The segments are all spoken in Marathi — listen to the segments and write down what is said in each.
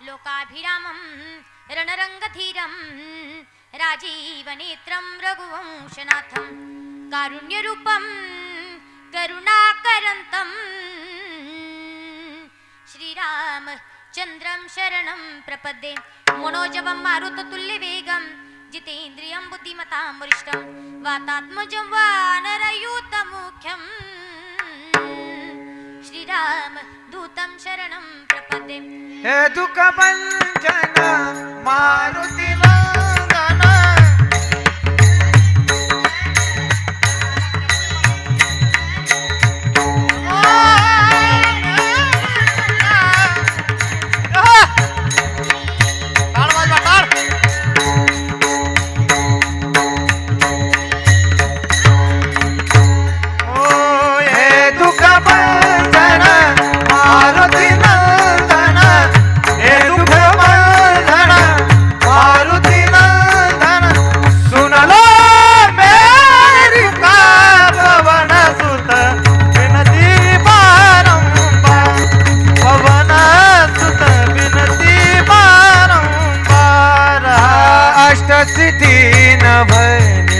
लोकाभिरामं रणरङ्गधीरं राजीवनेत्रं रघुवंशनाथं कारुण्यरूपं करुणाकरन्तं श्रीरामचन्द्रं शरणं प्रपद्ये मनोजवं मारुततुल्यवेगं जितेन्द्रियं बुद्धिमतां वरिष्ठं वातात्मजं वा नूतमुखम् श्रीराम दूतं शरणं प्रपदे। हे दुःखभञ्जन मारुतिवा भय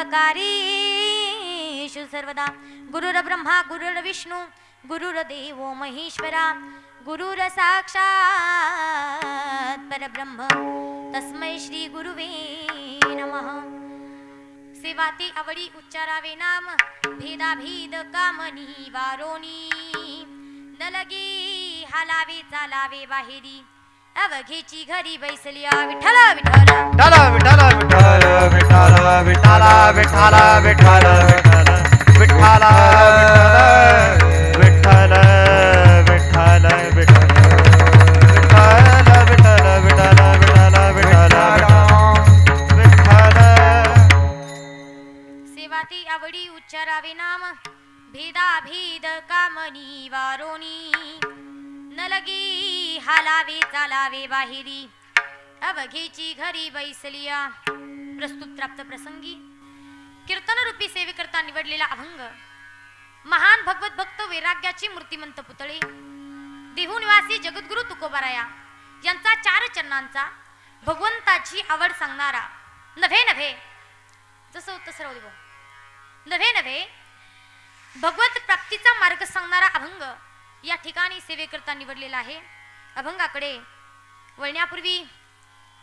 सर्वकार्येषु सर्वदा गुरुर्ब्रह्मा गुरुर्विष्णू गुरुर्देवो महेश्वरा गुरुरसाक्षात् परब्रह्म। तस्मै श्री गुरुवे नमः। सेवाती आवडी उच्चारावे नाम भेदाभेद कामनी वारोनी। न लगे हालावे चालावे बाहेरी। अवघेची घरी बैसलिया विठ्ठल विठ्ठल. विठ्ठल विठ्ठल विठ्ठल विठ्ठल विठ्ठल विठ्ठल विठ्ठल विठ्ठल विठ्ठल विठ्ठल विठ्ठल विठ्ठल विठ्ठल विठ्ठल सेवाती आवडी उच्चारावे नाम भेदाभेद कामनी वारोनी. न हालावी हालावे चालावे बाहेरी. अवघेची घरी बैसलिया प्रस्तुत प्राप्त प्रसंगी कीर्तन रूपी सेवेकरता निवडलेला अभंग. महान भगवत भक्त वैराग्याची मूर्तिमंत पुतळे. देहू निवासी जगद्गुरु तुकोबाराया यांचा चार चरणांचा भगवंताची आवड सांगणारा. नव्हे नव्हे जसं होतं सर्व देव नव्हे नव्हे भगवत प्राप्तीचा मार्ग सांगणारा अभंग. या ठिकाणी सेवेकरता निवडलेला आहे. अभंगाकडे वळण्यापूर्वी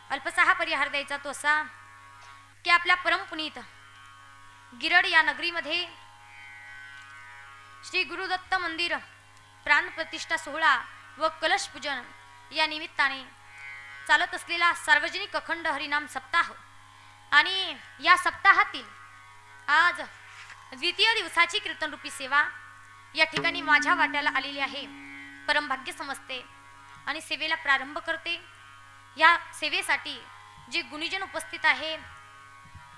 अल्पसा परिहार द्यायचा तो असा की आपल्या परमपुनीत गिरड या नगरीमध्ये श्री गुरुदत्त मंदिर प्राणप्रतिष्ठा सोहळा व कलश पूजन या निमित्ताने चालत असलेला सार्वजनिक अखंड हरिनाम सप्ताह आणि या सप्ताहातील आज द्वितीय दिवसाची कीर्तनरूपी सेवा या ठिकाणी माझ्या वाट्याला आलेली आहे. परमभाग्य समजते आणि सेवेला प्रारंभ करते. या सेवेसाठी जे गुणीजन उपस्थित आहे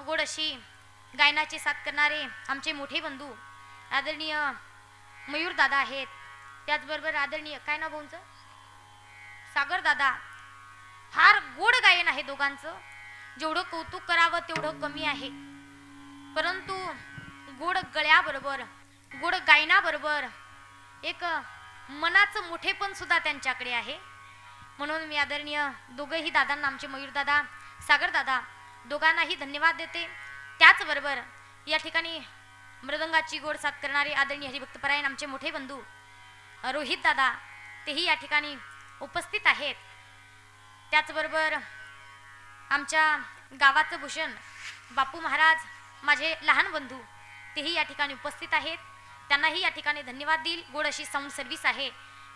गोड अशी गायनाची साथ करणारे आमचे मोठे बंधू आदरणीय मयूर दादा आहेत. त्याचबरोबर आदरणीय काय ना भाऊंचं? सागर दादा. फार गोड गायन आहे दोघांचं. जेवढं कौतुक करावं तेवढं कमी आहे. परंतु गोड गळ्याबरोबर गोड गायनाबरोबर एक मनाचं मोठेपण सुद्धा त्यांच्याकडे आहे. म्हणून मी आदरणीय दोघंही दादांना आमचे मयूरदादा सागरदादा दोघांनाही धन्यवाद देते. त्याचबरोबर या ठिकाणी मृदंगाची गोड साथ करणारे आदरणीय हरिभक्तपरायण आमचे मोठे बंधू रोहित दादा तेही या ठिकाणी उपस्थित आहेत. त्याचबरोबर आमच्या गावाचं भूषण बापू महाराज माझे लहान बंधू तेही या ठिकाणी उपस्थित आहेत. त्यांनाही या ठिकाणी धन्यवाद देईल. गोड अशी साऊंड सर्व्हिस आहे.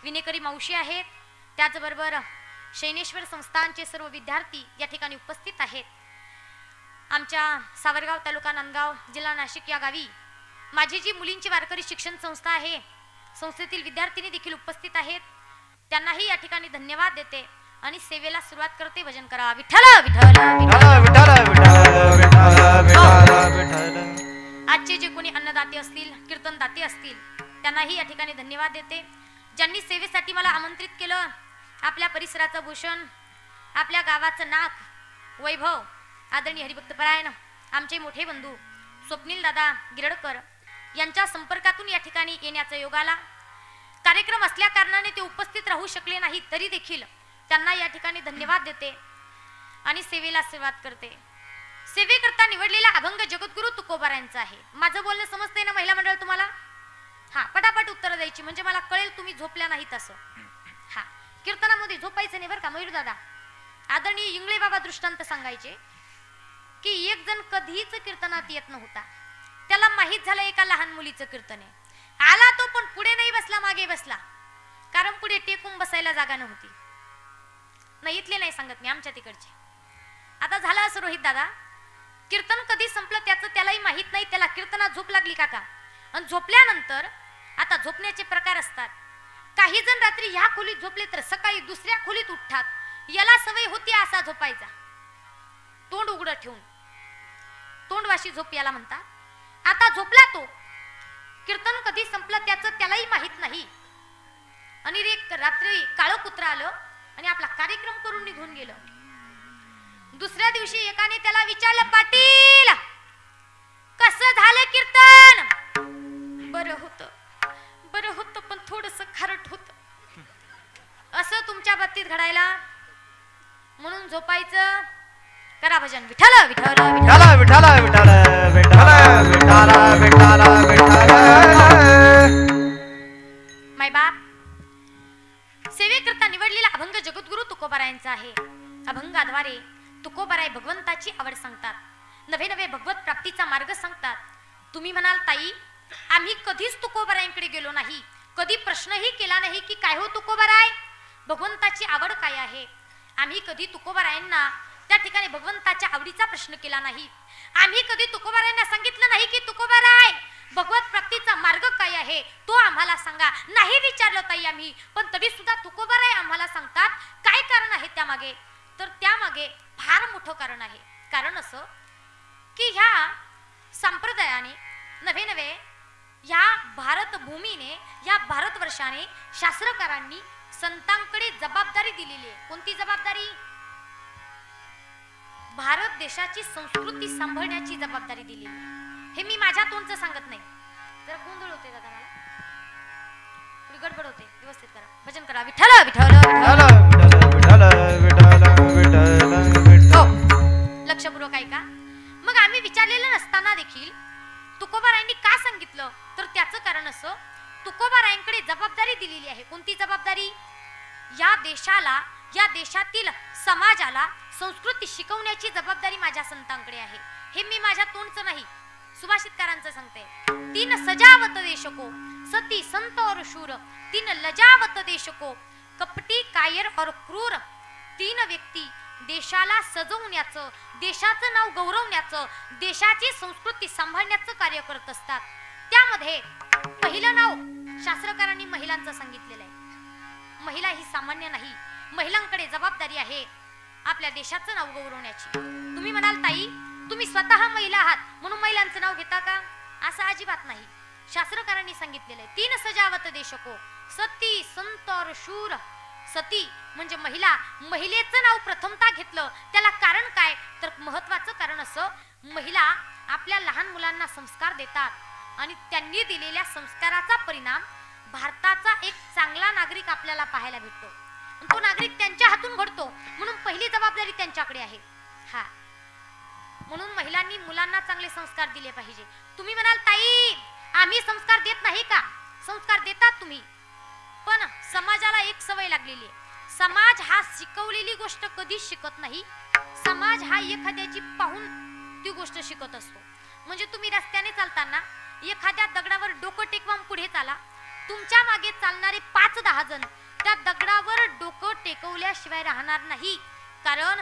विनेकरी मावशी आहेत त्याचबरोबर शैनेश्वर संस्थानचे सर्व विद्यार्थी या ठिकाणी उपस्थित आहेत. आमच्या सावरगाव तालुका नांदगाव जिल्हा नाशिक या गावी माझी जी मुलींची वारकरी शिक्षण संस्था आहे संस्थेतील विद्यार्थिनी देखील उपस्थित आहेत. त्यांनाही या ठिकाणी धन्यवाद देते आणि सेवेला सुरुवात करते भजन करा विठ्ठल विठ्ठल विठ्ठल विठ्ठल विठ्ठल विठ्ठल. आजचे जे कोणी अन्नदाते असतील कीर्तनदाते असतील त्यांनाही या ठिकाणी धन्यवाद देते. ज्यांनी सेवेसाठी मला आमंत्रित केलं आपल्या परिसराचं भूषण आपल्या गावाचं नाक वैभव आदरणीय हरिभक्तपरायण आमचे मोठे बंधू स्वप्नील दादा गिरडकर यांच्या संपर्कातून या ठिकाणी येण्याचा योग आला. कार्यक्रम असल्या कारणाने ते उपस्थित राहू शकले नाही तरी देखील त्यांना या ठिकाणी धन्यवाद देते आणि सेवेला सुरुवात करते. सेवेकरता निवडलेला अभंग जगद्गुरु तुकोबारांचा आहे. माझं बोलणं समजतंय ना महिला मंडळ तुम्हाला? हा पटापट उत्तर द्यायची म्हणजे मला कळेल तुम्ही झोपल्या नाहीत असं. हा कीर्तनामध्ये झोपायचं नाही बरं का मयूर दादा? आदरणीय इंगळे बाबा दृष्टांत सांगायचे की एक जण कधीच कीर्तनात येत नव्हता. त्याला माहीत झालं एका लहान मुलीचं कीर्तन आहे. आला तो पण पुढे नाही बसला मागे बसला. कारण पुढे टेकून बसायला जागा नव्हती. नाही इथले नाही सांगत मी आमच्या तिकडचे. आता झालं असं रोहित दादा? कीर्तन कधी संपलं त्याचं त्यालाही माहीत नाही. त्याला कीर्तना झोप लागली काका. आणि झोपल्यानंतर आता झोपण्याचे प्रकार असतात. काही जण रात्री ह्या खोलीत झोपले तर सकाळी दुसऱ्या खोलीत उठतात. याला सवय होती असा झोपायचा. तोंड उघडं ठेवून. तोंडवाशी झोप याला म्हणतात. आता झोपला तो. कीर्तन कधी संपलं त्याचं त्यालाही माहीत नाही. आणि रे रात्री काळं कुत्र आलं आणि आपला कार्यक्रम करून निघून गेलं. दुसऱ्या दिवशी एकाने त्याला विचारलं पाटील कसं झालं कीर्तन? बरं होत बरं होतं पण थोडस खारट होत. असं तुमच्या बाबतीत घडायला? म्हणून झोपायचं. करा भजन विठ्ठल विठ्ठल विठाला विठाला विठाला विठाला विठाला विठाला विठाला माय बाप सेवेकरता निवडलेला अभंग जगद्गुरु तुकोबारायांचा आहे. अभंगाद्वारे तुकोबाराय भगवंताची आवड सांगतात. नवे नवे भगवत प्राप्तीचा मार्ग सांगतात. तुम्ही म्हणाल ताई आम्ही कधीच तुकोबारायांकडे गेलो नाही. कधी प्रश्नही केला नाही की काय हो तुकोबाराय? भगवंताची आवड काय आहे? आम्ही कधी तुकोबारायांना त्या ठिकाणी भगवंताच्या आवडीचा प्रश्न केला नाही. आम्ही कधी तुकोबारायांना सांगितलं नाही की तुकोबाराय भगवत प्राप्तीचा मार्ग काय आहे? तो आम्हाला सांगा. नाही विचारलं ताई आम्ही पण तरी सुद्धा तुकोबाराय आम्हाला सांगतात काय कारण आहे त्यामागे? तर त्यामागे फार मोठं कारण आहे. कारण असं की ह्या संप्रदायाने नवे नवे ह्या भारत भूमीने या भारतवर्षाने शास्त्रकारांनी संतांकडे जबाबदारी दिलेली आहे. कोणती जबाबदारी? भारत देशाची संस्कृती सांभाळण्याची जबाबदारी दिलेली आहे. हे मी माझ्या तोंडचं सांगत नाही. जरा गोंधळ होते दादा मला. थोडी गडबड होते. व्यवस्थित करा. भजन करा. विठ्ठल. विठ्ठल. हो, लक्षपूर्वक ऐका. मग आम्ही विचारलेलं नसताना देखील तुकोबारायांनी का सांगितलं? तर त्याचं कारण असं तुकोबारायांकडे जबाबदारी दिलेली आहे. कोणती जबाबदारी? या देशाला या देशातील समाजाला संस्कृती शिकवण्याची जबाबदारी माझ्या संतांकडे आहे. हे मी माझ्या तोंडचं नाही सुभाषितकारांचं सांगते. तीन सजावत देशको सती संत और शूर. तीन लजावत देशको कपटी कायर और क्रूर. तीन व्यक्ती देशाला सजवण्याचं देशाचं नाव गौरवण्याचं देशाची संस्कृती सांभाळण्याचं कार्य करत असतात. त्यामध्ये पहिलं नाव शास्त्रकारांनी महिलांचं सांगितलेलं आहे. महिला ही सामान्य नाही महिलांकडे जबाबदारी आहे आपल्या देशाचं नाव गौरवण्याची. तुम्ही म्हणाल ताई तुम्ही स्वतः महिला आहात म्हणून महिलांचं नाव घेता का? असं अजिबात नाही. शास्त्रकारांनी सांगितलेलं आहे तीन सजावत देशको सती संत शूर सती म्हणजे महिला महिलेचं नाव प्रथमता घेतलं. त्याला कारण काय? तर महत्वाचं कारण असं महिला आपल्या लहान मुलांना संस्कार देतात आणि त्यांनी दिलेल्या संस्काराचा परिणाम भारताचा एक चांगला नागरिक आपल्याला पाहायला भेटतो. तो नागरिक त्यांच्या हातून घडतो. म्हणून पहिली जबाबदारी त्यांच्याकडे आहे. हा. म्हणून महिलांनी मुलांना चांगले संस्कार दिले पाहिजे. तुम्ही म्हणाल ताई आम्ही संस्कार देत नाही का? संस्कार देतात तुम्ही. पण समाजाला एक सवय लागलेली आहे. समाज हा शिकवलेली गोष्ट कधीच शिकत नाही. समाज हा एखाद्याची पाहून ती गोष्ट शिकत असतो. म्हणजे तुम्ही रस्त्याने चालताना एखाद्या दगडावर डोकं टेकवून पुढे चाला. तुमच्या मागे चालणारे पाच दहा जण त्या दगडावर डोकं टेकवल्याशिवाय राहणार नाही. कारण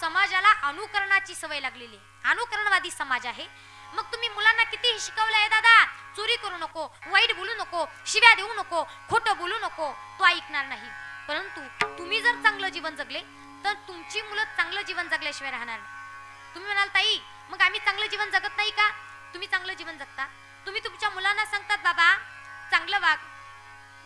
समाजाला अनुकरणाची सवय लागलेली आहे. अनुकरणवादी समाज आहे. मग तुम्ही मुलांना कितीही शिकवलं आहे दादा चोरी करू नको वाईट बोलू नको शिव्या देऊ नको खोटं बोलू नको तो ऐकणार नाही. परंतु तुम्ही जर चांगलं जीवन जगले तर तुमची मुलं चांगलं जीवन जगल्याशिवाय राहणार नाही. तुम्ही म्हणाल ताई मग आम्ही चांगलं जीवन जगत नाही का? तुम्ही चांगलं जीवन जगता. तुम्ही तुमच्या मुलांना सांगतात बाबा चांगलं वाग.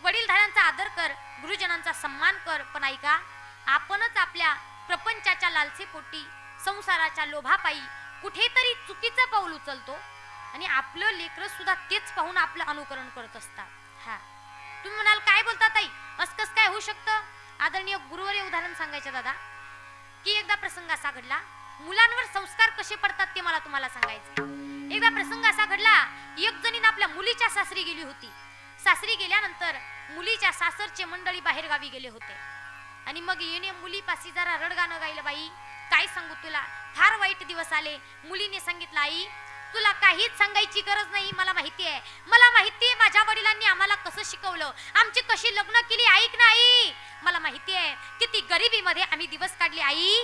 वडीलधाऱ्यांचा आदर कर गुरुजनांचा सन्मान कर पण ऐका आपणच आपल्या प्रपंचाच्या लालसेपोटी संसाराच्या लोभापायी कुठेतरी चुकीचं पाऊल उचलतो आणि आपलं लेकरं सुद्धा तेच पाहून आपलं अनुकरण करत असतात. हा. तुम्ही म्हणाल काय बोलता ताई? अस कस काय होऊ शकतं? आदरणीय गुरुवर उदाहरण सांगायचं दादा. की एकदा प्रसंग असा घडला मुलांवर संस्कार कसे पडतात ते मला तुम्हाला सांगायचं एकदा प्रसंग असा घडला एक जणीन आपल्या मुलीच्या सासरी गेली होती. सासरी गेल्यानंतर मुलीच्या सासरचे मंडळी बाहेर गावी गेले होते. आणि मग येणे मुलीपाशी जरा रडगाणं गायलं बाई. काय सांगू तुला? फार वाईट दिवस आले. मुलीने सांगितलं आई तुला काहीच सांगायची गरज नाही मला माहिती आहे. मला माहिती आहे माझ्या वडिलांनी आम्हाला कसं शिकवलं. आमची कशी लग्न केली ऐक ना आई. मला माहिती आहे किती गरिबीमध्ये आम्ही दिवस काढले आई.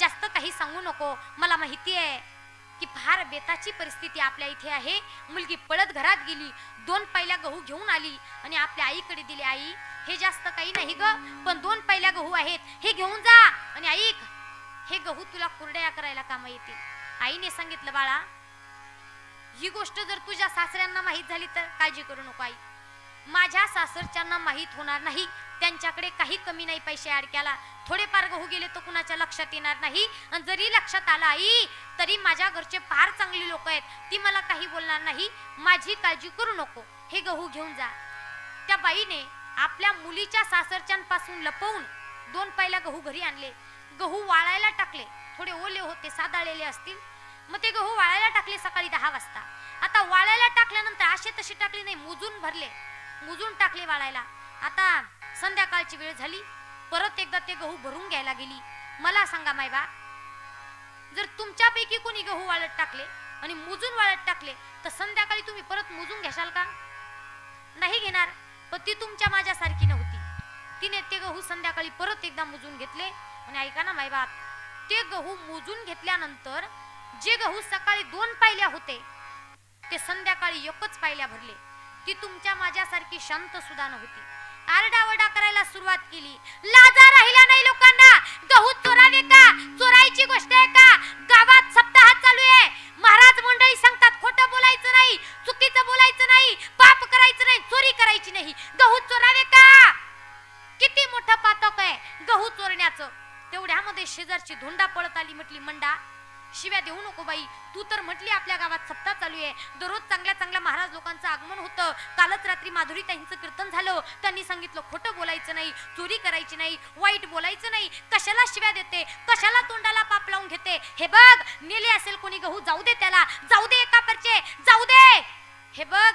जास्त काही सांगू नको. मला माहिती आहे की फार बेताची परिस्थिती आपल्या इथे आहे. मुलगी पळत घरात गेली दोन पहिल्या गहू घेऊन आली आणि आपल्या आईकडे दिली आई. हे जास्त काही नाही ग पण दोन पहिल्या गहू आहेत. हे घेऊन जा आणि ऐक हे गहू तुला कुरड्या करायला कामं येतील. आईने सांगितलं बाळा ही गोष्ट जर तुझ्या सासऱ्यांना माहीत झाली तर काळजी करू नको आई. माझ्या सासरच्यांना माहीत होणार नाही. त्यांच्याकडे काही कमी नाही पैसे अडक्याला थोडेफार गहू गेले तर कुणाच्या लक्षात येणार नाही. आणि जरी लक्षात आला आई तरी माझ्या घरचे फार चांगली लोक आहेत. ती मला काही बोलणार नाही. माझी काळजी करू नको. हे गहू घेऊन जा. त्या बाईने आपल्या मुलीच्या सासरच्यांपासून लपवून दोन पहिल्या गहू घरी आणले. गहू वाळायला टाकले. थोडे ओले होते सादाळलेले असतील. मग ते गहू वाळायला टाकले सकाळी दहा वाजता. आता वाळायला टाकल्यानंतर असे तसे टाकले नाही मोजून भरले. मोजून टाकले वाळायला. आता संध्याकाळची वेळ झाली. परत एकदा ते गहू भरून घ्यायला गेली. मला सांगा मायबा जर तुमच्यापैकी कोणी गहू वाळत टाकले आणि मोजून वाळत टाकले तर संध्याकाळी तुम्ही परत मोजून घेशाल का? नाही घेणार पण ती तुमच्या माझ्यासारखी नव्हती. तिने ते गहू संध्याकाळी परत एकदा मोजून घेतले. आणि ऐका ना मायबाप ते गहू मोजून घेतल्यानंतर जे गहू सकाळी दोन पायल्या होते ते संध्याकाळी एकच पायल्या भरले. ती तुमच्या माझ्यासारखी शांत सुद्धा नव्हती आरडाओरडा करायला सुरुवात केली. लाजा राहिला नाही लोकांना. गहू चोरावे का? चोरायची गोष्ट आहे का? गावात सप्ताह चालू आहे. महाराज मंडळी आली म्हटली मंडा शिव्या देऊ नको बाई. तू तर म्हटली आपल्या गावात सप्ताह चालू आहे. दररोज चांगल्या चांगल्या महाराज लोकांचं आगमन होतं. कालच रात्री माधुरी ताईंचं कीर्तन झालं. त्यांनी सांगितलं खोटं बोलायचं नाही चोरी करायची नाही वाईट बोलायचं नाही. कशाला शिव्या देते? कशाला तोंडाला पाप लावून घेते? हे बघ नेले असेल कोणी गहू जाऊ दे त्याला. जाऊ दे एका परचे. जाऊ दे. हे बघ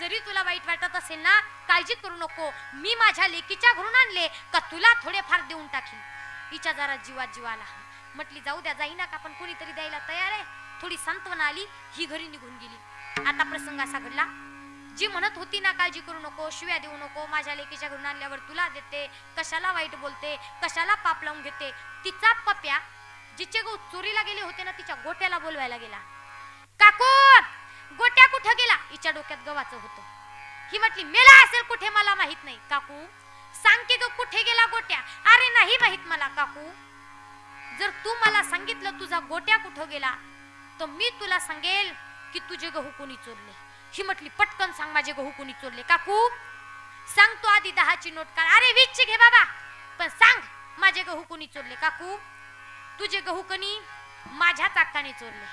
जरी तुला वाईट वाटत असेल ना काळजी करू नको. मी माझ्या लेकीच्या घरून आणले. का तुला थोडेफार देऊन टाकील हिच्या जरा जीवात जीवाला. म्हटली जाऊ द्या जाईना का पण कोणीतरी द्यायला तयार आहे. थोडी सांत्वना आली ही घरी निघून गेली. आता प्रसंग असा घडला जी म्हणत होती ना काळजी करू नको शिव्या देऊ नको माझ्या लेकीच्या घरून आणल्यावर तुला देते कशाला वाईट बोलते कशाला पाप लावून घेते तिचा पप्या जिचे गो चोरीला गेले होते ना तिच्या गोट्याला बोलवायला गेला. काकू गोट्या कुठं गेला? हिच्या डोक्यात गव्हाचं होतं. ही म्हटली मेला असेल कुठे मला माहीत नाही. काकू सांग की ग कुठे गेला गोट्या? अरे नाही माहीत मला काकू. जर तू मला सांगितलं तुझा गोट्या कुठं गेला तर मी तुला सांगेल की तुझे गहू कोणी चोरले? ही म्हटली पटकन सांग माझे गहू कोणी चोरले? काकू सांग तू आधी दहाची नोट काढ. अरे वीसची घे बाबा. पण सांग माझे गहू कोणी चोरले? काकू तुझे गहू कणी माझ्या चाकाने चोरले.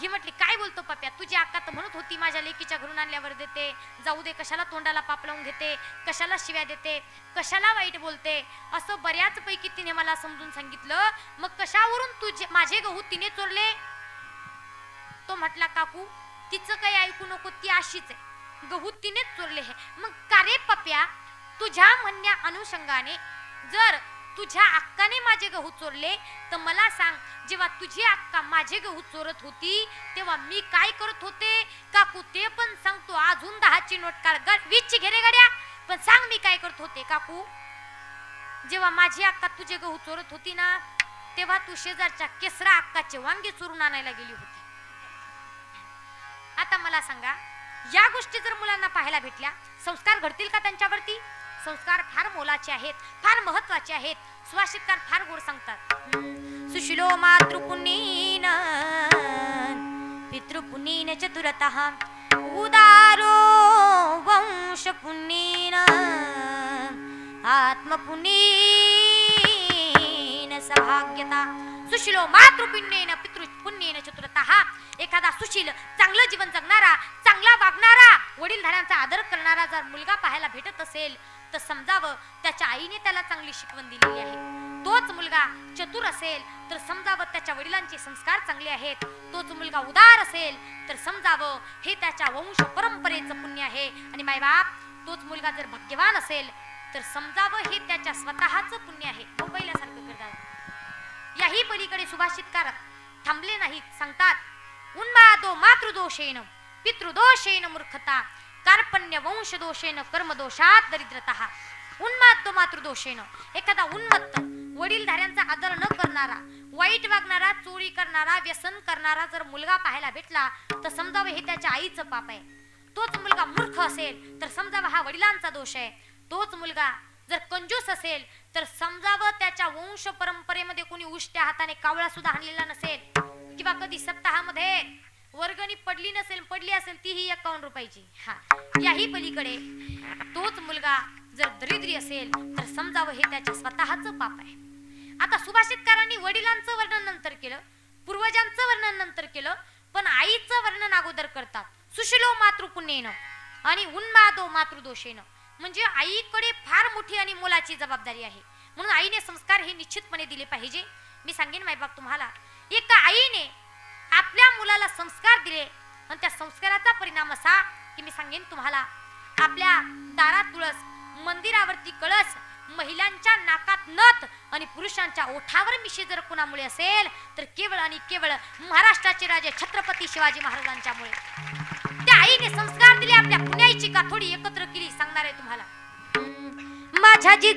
ही म्हटली काय बोलतो पप्या? तुझी अक्का तर म्हणत होती माझ्या लेकीच्या घरून आणल्यावर देते. जाऊ दे कशाला तोंडाला पाप लावून घेते? कशाला शिव्या देते? कशाला वाईट बोलते? असं बऱ्याच पैकी तिने मला समजून सांगितलं. मग कशावरून तुझे माझे गहू तिने चोरले? तो म्हटला काकू तिचं काही ऐकू नको ती अशीच आहे. गहू तिनेच चोरले हे. मग का रे पप्या? तुझ्या म्हणण्या अनुषंगाने जर तुझ्या अक्काने माझे गहू चोरले? तर मला सांग जेव्हा तुझी अक्का माझे गहू चोरत होती तेव्हा मी काय करत होते? काकू ते पण सांगतो अजून दहाची नोट काढ. वीसची घेरे गाड्या गड्या. पण सांग मी काय करत होते काकू? जेव्हा माझी अक्का तुझे गहू चोरत होती ना तेव्हा तू शेजारच्या केसरा अक्काचे वांगे चोरून आणायला गेली होती. आता मला सांगा या गोष्टी जर मुलांना पाहायला भेटल्या संस्कार घडतील का त्यांच्यावरती? संस्कार फार मोलाचे आहेत फार महत्त्वाचे आहेत. सुभाषितकार फार गोड सांगतात. सुशिलो मातृपुनीन पितृपुनीन चतुरतः. उदारो वंश पुनीन आत्मपुनीन सभाग्यता. सुशिलो मातृपुण्येन पितृपुण्येन चतुरतः. एखादा सुशील चांगलं जीवन जगणारा चांगला वागणारा वडीलधाऱ्यांचा आदर करणारा जर मुलगा पाहायला भेटत असेल तर समजावं त्याच्या आईने त्याला चांगली शिकवण दिलेली आहे. तोच मुलगा चतुर असेल तर समजावं त्याच्या वडिलांचे संस्कार चांगले आहेत. तोच मुलगा उदार असेल तर समजावं हे त्याच्या वंश परंपरेचं पुण्य आहे. आणि मायबाप तोच मुलगा जर भाग्यवान असेल तर समजावं हे त्याच्या स्वतःच पुण्य आहे. पहिल्यासारखं करतात. याही पलीकडे सुभाषितकार थांबले नाहीत सांगतात उन्मादो मातृदोषेन पितृदोषेन मूर्खता कार्पण्य वंशदोषेन कर्मदोषात दरिद्रता उन्माद मातृदोषेन. एखादा उन्मत्त वडीलधाऱ्यांचा आदर न करणारा वाईट वागणारा चोरी करणारा व्यसन करणारा जर मुलगा पाहायला भेटला तर समजावं हे त्याच्या आईचं पाप आहे. तोच मुलगा मूर्ख असेल तर समजावं हा वडिलांचा दोष आहे. तोच मुलगा जर कंजूस असेल तर समजावं त्याच्या वंश परंपरेमध्ये कोणी उष्ट्या हाताने कावळा सुद्धा आणलेला नसेल किंवा कधी सप्ताहामध्ये वर्गणी पडली नसेल पडली असेल तीही एकावन्न रुपयाची. हा. याही पलीकडे तोच मुलगा जर दरिद्री असेल तर समजावं हे त्याच्या स्वतःच पाप आहे. आता सुभाषितकारांनी वडिलांचं वर्णन नंतर केलं पूर्वजांचं वर्णन नंतर केलं पण आईचं वर्णन अगोदर करतात. सुशिलो मातृपुण्येनं आणि उन्मादो मातृदोषेनं. म्हणजे आईकडे फार मोठी आणि मोलाची जबाबदारी आहे. म्हणून आईने संस्कार हे निश्चितपणे दिले पाहिजे. मी सांगेन मायबाप तुम्हाला. एका आईने आपल्या मुलाला संस्कार दिले. आणि त्या संस्काराचा परिणाम असा की मी सांगेन तुम्हाला. आपल्या दारात तुळस मंदिरावरती कळस महिलांच्या नाकात नथ आणि पुरुषांच्या ओठावर मिशी जर कुणामुळे असेल तर केवळ आणि केवळ महाराष्ट्राचे राजे छत्रपती शिवाजी महाराजांच्यामुळे. त्या आईने संस्कार दिले आपल्या पुण्याची का थोडी एकत्र केली सांगणार आहे तुम्हाला. माझ्या जी